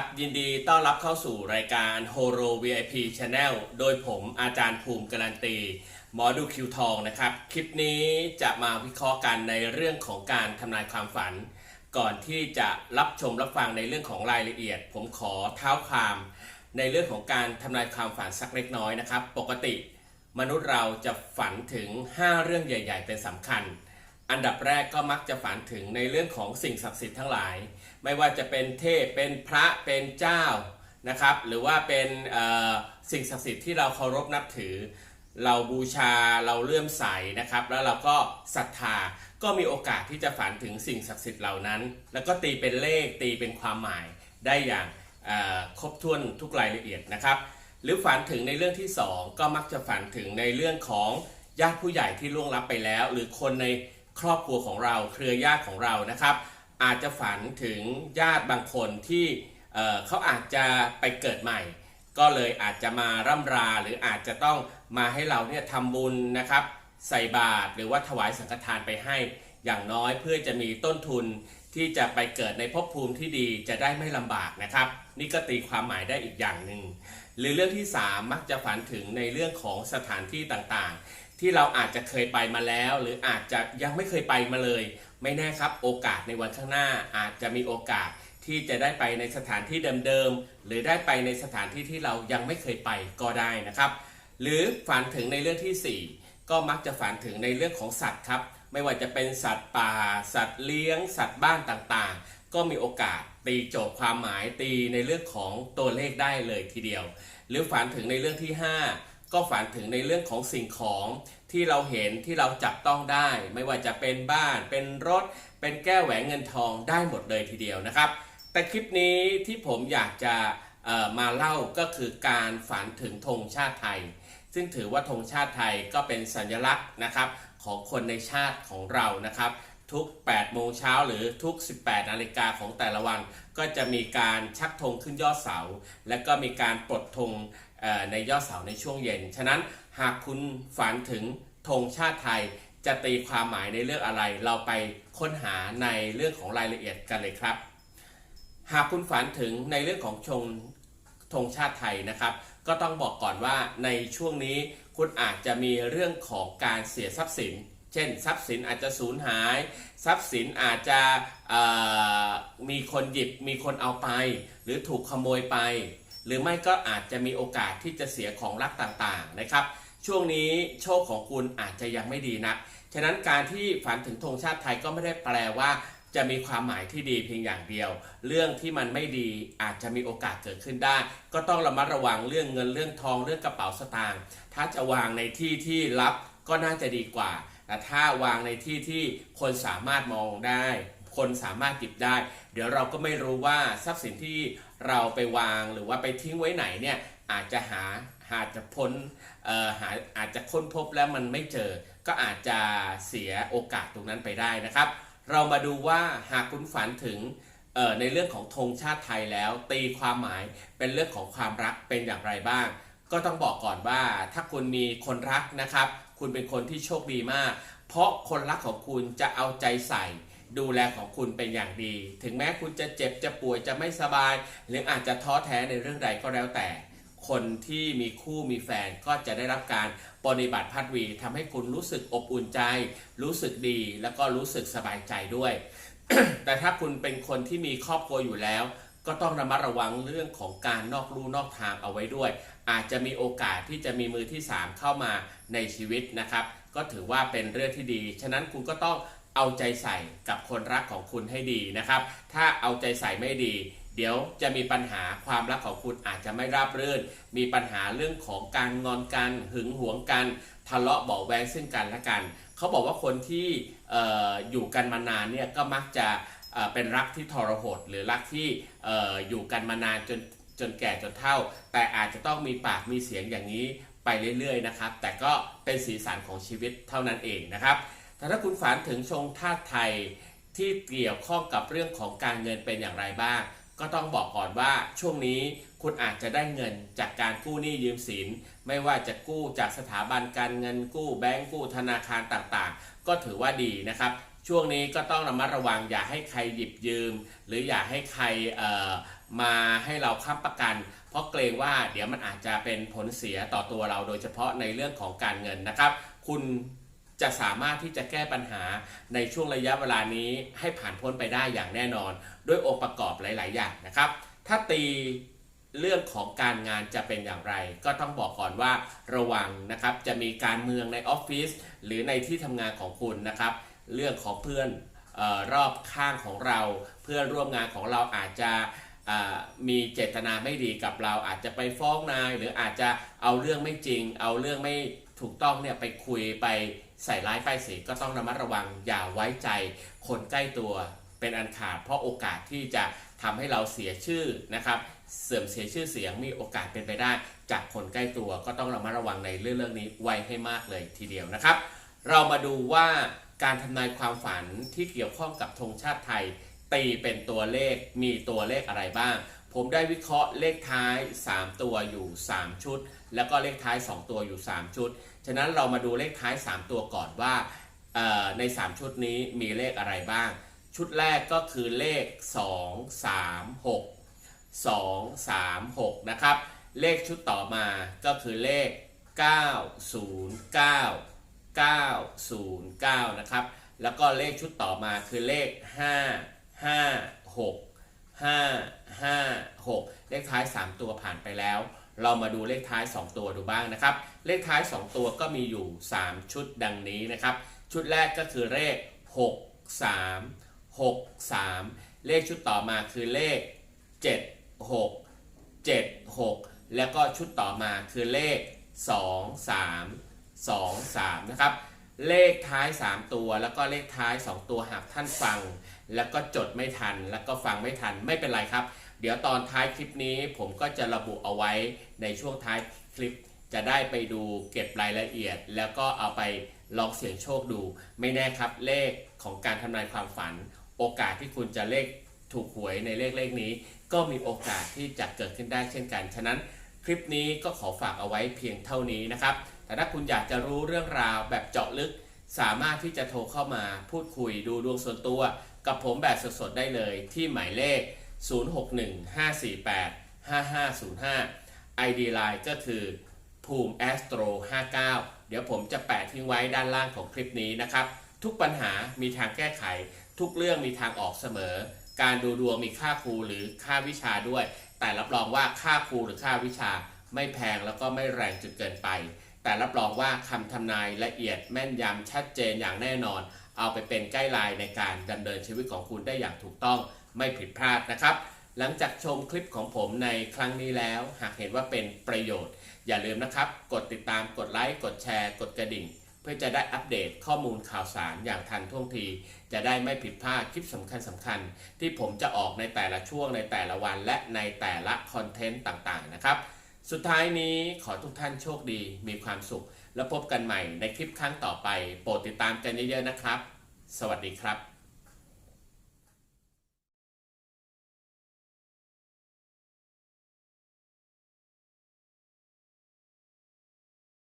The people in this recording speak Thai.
ครับ ยินดีต้อนรับเข้าสู่รายการ Horo VIP Channel โดยผมอาจารย์ภูมิการันตี หมอดูคิวทองนะครับ คลิปนี้จะมาวิเคราะห์กันในเรื่องของการทำนายความฝัน ก่อนที่จะรับชมรับฟังในเรื่องของรายละเอียด ผมขอเท้าความในเรื่องของการทำนายความฝันสักเล็กน้อยนะครับ ปกติ มนุษย์เราจะฝันถึง 5 เรื่องใหญ่ ๆ เป็นสำคัญ อันดับแรกก็มักจะฝันถึงในเรื่องของสิ่งศักดิ์สิทธิ์ทั้งหลาย ไม่ว่าจะเป็นเทพเป็นพระเป็นเจ้านะครับ หรือว่าเป็นสิ่งศักดิ์สิทธิ์ที่เราเคารพนับถือ เราบูชาเราเลื่อมใสนะครับ แล้วเราก็ศรัทธาก็มีโอกาสที่จะฝันถึงสิ่งศักดิ์สิทธิ์เหล่านั้น แล้วก็ตีเป็นเลขตีเป็นความหมายได้อย่างครบถ้วนทุกรายละเอียดนะครับ หรือฝันถึงในเรื่องที่สองก็มักจะฝันถึงในเรื่องของญาติผู้ใหญ่ที่ล่วงลับไปแล้ว หรือคนใน ครอบครัวของเราเครือญาติของเรานะครับ อาจจะฝันถึงญาติบางคนที่เเขาอาจจะไปเกิดใหม่ ก็เลยอาจจะมาร่ำราหรืออาจจะต้องมาให้เราเนี่ยทำบุญนะครับ ใส่บาตรหรือว่าถวายสังฆทานไปให้อย่างน้อยเพื่อจะมีต้นทุนที่จะไปเกิดในภพภูมิที่ดีจะได้ไม่ลำบากนะครับ นี่ก็ตีความหมายได้อีกอย่างหนึ่งหรือเรื่องที่ 3 มักจะฝันถึงในเรื่องของสถานที่ต่างๆ ที่เราอาจจะเคยไปมาแล้ว หรืออาจจะยังไม่เคยไปมาเลย ไม่แน่ครับโอกาสในวันข้างหน้าอาจจะมีโอกาสที่จะได้ไปในสถานที่เดิมๆหรือได้ไปในสถานที่ที่เรายังไม่เคยไปก็ได้นะครับ หรือฝันถึงในเรื่องทีสี่4 ก็มักจะฝันถึงในเรื่องของสัตว์ครับไม่ว่าจะเป็นสัตว์ป่า สัตว์เลี้ยง สัตว์บ้านต่างๆ ก็มีโอกาสตีโจทย์ความหมายตีในเรื่องของตัวเลขได้เลยทีเดียว หรือฝันถึงในเรื่องที่ 5 ก็ฝันถึงในเรื่องของสิ่งของที่เราเห็นที่เราจับต้องได้ ไม่ว่าจะเป็นบ้าน เป็นรถ เป็นแก้วแหวนเงินทองได้หมดเลยทีเดียวนะครับ แต่คลิปนี้ที่ผมอยากจะมาเล่าก็คือการฝันถึงธงชาติไทย ซึ่งถือว่าธงชาติไทยก็เป็นสัญลักษณ์นะครับของคนในชาติของเรานะครับ ทุก 8 โมงเช้าหรือทุก 18 นาฬิกาของแต่ละวัน ก็จะมีการชักธงขึ้นยอดเสา และก็มีการปลดธง ในยอดเสาในช่วงเย็น ฉะนั้นหากคุณฝันถึงธงชาติไทยจะตีความหมายในเรื่องอะไร เราไปค้นหาในเรื่องของรายละเอียดกันเลยครับ หากคุณฝันถึงในเรื่องของชงธงชาติไทยนะครับ ก็ต้องบอกก่อนว่าในช่วงนี้คุณอาจจะมีเรื่องของการเสียทรัพย์สิน เช่น ทรัพย์สินอาจจะสูญหาย ทรัพย์สินอาจจะมีคนหยิบมีคนเอาไป หรือถูกขโมยไป หรือไม่ก็อาจจะมีโอกาสที่จะเสียของรักต่างๆนะครับ ช่วงนี้โชคของคุณอาจจะยังไม่ดีนักฉะนั้นการที่ฝันถึงธงชาติไทยก็ไม่ได้แปลว่าจะมีความหมายที่ดีเพียงอย่างเดียว เรื่องที่มันไม่ดีอาจจะมีโอกาสเกิดขึ้นได้ ก็ต้องระมัดระวังเรื่องเงินเรื่องทองเรื่องกระเป๋าสตางค์ ถ้าจะวางในที่ที่ลับก็น่าจะดีกว่า แต่ถ้าวางในที่ที่คนสามารถมองได้ คนสามารถหยิบได้ เดี๋ยวเราก็ไม่รู้ว่าทรัพย์สินที่เราไปวางหรือว่าไปทิ้งไว้ไหนเนี่ยอาจจะหาอาจจะพ้นเอ่อหาอาจจะค้นพบแล้วมันไม่เจอ ก็อาจจะเสียโอกาสตรงนั้นไปได้นะครับ เรามาดูว่าหากคุณฝันถึงเอ่อในเรื่องของธงชาติไทยแล้ว ตีความหมายเป็นเรื่องของความรักเป็นอย่างไรบ้าง ก็ต้องบอกก่อนว่าถ้าคุณมีคนรักนะครับ คุณเป็นคนที่โชคดีมาก เพราะคนรักของคุณจะเอาใจใส่ ดูแลของคุณเป็นอย่างดี ถึงแม้คุณจะเจ็บจะป่วยจะไม่สบาย หรืออาจจะท้อแท้ในเรื่องใดก็แล้วแต่ คนที่มีคู่มีแฟนก็จะได้รับการปฏิบัติพัดวีทำให้คุณรู้สึกอบอุ่นใจ รู้สึกดี แล้วก็รู้สึกสบายใจด้วย แต่ถ้าคุณเป็นคนที่มีครอบครัวอยู่แล้ว ก็ต้องระมัดระวังเรื่องของการนอกลู่นอกทางเอาไว้ด้วย อาจจะมีโอกาสที่จะมีมือที่ 3 เข้ามาในชีวิตนะครับ ก็ถือว่าเป็นเรื่องที่ดี ฉะนั้นคุณก็ต้อง เอาใจใส่กับคนรักของคุณให้ดีนะครับ ถ้าเอาใจใส่ไม่ดี เดี๋ยวจะมีปัญหาความรักของคุณอาจจะไม่ราบรื่น มีปัญหาเรื่องของการงอนกันหึงหวงกันทะเลาะเบาแวงซึ่งกันและกัน เขาบอกว่าคนที่อออยู่กันมานานเนี่ยก็มักจะเเป็นรักที่ทรหดหรือรักที่อออยู่กันมานานจนจนแก่จนเฒ่า แต่อาจจะต้องมีปากมีเสียงอย่างนี้ไปเรื่อยๆนะครับ แต่ก็เป็นสีสันของชีวิตเท่านั้นเองนะครับ แต่ถ้าคุณฝันถึงชงธาตุไทยที่เกี่ยวข้องกับเรื่องของการเงินเป็นอย่างไรบ้าง ก็ต้องบอกก่อนว่าช่วงนี้คุณอาจจะได้เงินจากการกู้หนี้ยืมสิน ไม่ว่าจะกู้จากสถาบันการเงินกู้แบงก์กู้ธนาคารต่างๆ ก็ถือว่าดีนะครับช่วงนี้ก็ต้องระมัดระวังอย่าให้ใครหยิบยืม หรืออย่าให้ใครมาให้เราค้ำประกัน เพราะเกรงว่าเดี๋ยวมันอาจจะเป็นผลเสียต่อตัวเราโดยเฉพาะในเรื่องของการเงินนะครับ คุณ จะสามารถที่จะแก้ปัญหาในช่วงระยะเวลานี้ให้ผ่านพ้นไปได้อย่างแน่นอน ด้วยองค์ประกอบหลาย ๆ อย่างนะครับ ถ้าตีเรื่องของการงานจะเป็นอย่างไร ก็ต้องบอกก่อนว่าระวังนะครับจะมีการเมืองในออฟฟิศหรือในที่ทำงานของคุณนะครับ เรื่องของเพื่อนออรอบข้างของเรา เพื่อนร่วมงานของเราอาจจะมีเจตนาไม่ดีกับเราอาจจะไปฟ้องนาย หรืออาจจะเอาเรื่องไม่จริง เอาเรื่องไม่ถูกต้องเนี่ยไปคุยไป ใส่ร้ายป้ายสีก็ต้องระมัดระวังอย่าไว้ใจคนใกล้ตัวเป็นอันขาด เพราะโอกาสที่จะทำให้เราเสียชื่อนะครับ เสื่อมเสียชื่อเสียงมีโอกาสเป็นไปได้ จากคนใกล้ตัวก็ต้องระมัดระวังในเรื่องเรื่องนี้ไว้ให้มากเลยทีเดียวนะครับ เรามาดูว่าการทำนายความฝันที่เกี่ยวข้องกับธงชาติไทย ตีเป็นตัวเลขมีตัวเลขอะไรบ้าง ผมได้วิเคราะห์เลขท้าย 3 ตัวอยู่ 3 ชุด แล้วก็เลขท้าย 2 ตัวอยู่ 3 ชุด ฉะนั้นเรามาดูเลขท้าย 3 ตัวก่อนว่าใน 3 ชุดนี้มีเลขอะไรบ้าง ชุดแรกก็คือเลข 2 3 6 2 3 6 นะครับ เลขชุดต่อมาก็คือเลข 909 909 นะครับ แล้วก็เลขชุดต่อมาคือเลข 5 5 6 5 5 6 เลขท้าย 3 ตัวผ่านไปแล้ว เรามาดูเลขท้าย 2 ตัวดูบ้างนะครับ เลขท้าย 2 ตัวก็มีอยู่ 3 ชุดดังนี้นะครับ ชุดแรกก็คือเลข 6 3 6 3 เลขชุดต่อมาคือเลข 7 6 7 6 แล้วก็ชุดต่อมาคือเลข 2 3 2 3 นะครับ เลขท้าย 3 ตัวแล้วก็เลขท้าย 2 ตัวหากท่านฟัง แล้วก็จดไม่ทันแล้วก็ฟังไม่ทันไม่เป็นไรครับ เดี๋ยวตอนท้ายคลิปนี้ผมก็จะระบุเอาไว้ในช่วงท้ายคลิปจะได้ไปดูเก็บรายละเอียด แล้วก็เอาไปลองเสี่ยงโชคดู ไม่แน่ครับเลขของการทำนายความฝัน โอกาสที่คุณจะเลขถูกหวยในเลขเลขนี้ ก็มีโอกาสที่จะเกิดขึ้นได้เช่นกัน ฉะนั้นคลิปนี้ก็ขอฝากเอาไว้เพียงเท่านี้นะครับ แต่ถ้าคุณอยากจะรู้เรื่องราวแบบเจาะลึก สามารถที่จะโทรเข้ามาพูดคุยดูดวงส่วนตัว กับผมแบบสดๆได้เลยที่หมายเลข 0615485505 ID Line ก็คือภูมิ Astro 59 เดี๋ยวผมจะแปะทิ้งไว้ด้านล่างของคลิปนี้นะครับ ทุกปัญหามีทางแก้ไข ทุกเรื่องมีทางออกเสมอ การดูดวงมีค่าครูหรือค่าวิชาด้วย แต่รับรองว่าค่าครูหรือค่าวิชาไม่แพงแล้วก็ไม่แรงจนเกินไป แต่รับรองว่าคำทำนายละเอียดแม่นยำชัดเจนอย่างแน่นอน เอาไปเป็นใกล้ไลน์ในการดำเนินชีวิตของคุณได้อย่างถูกต้อง ไม่ผิดพลาดนะครับ หลังจากชมคลิปของผมในครั้งนี้แล้ว หากเห็นว่าเป็นประโยชน์ อย่าลืมนะครับ กดติดตามกดไลค์กดแชร์ กดกระดิ่ง เพื่อจะได้อัปเดตข้อมูลข่าวสารอย่างทันท่วงที จะได้ไม่ผิดพลาดคลิปสำคัญสำคัญๆที่ผมจะออกในแต่ละช่วงในแต่ละวัน และในแต่ละคอนเทนต์ต่างๆนะครับสุดท้ายนี้ขอทุกท่านโชคดีมีความสุข แล้วพบกันใหม่ในคลิปครั้งต่อไป โปรดติดตามกันเยอะๆนะครับ สวัสดีครับ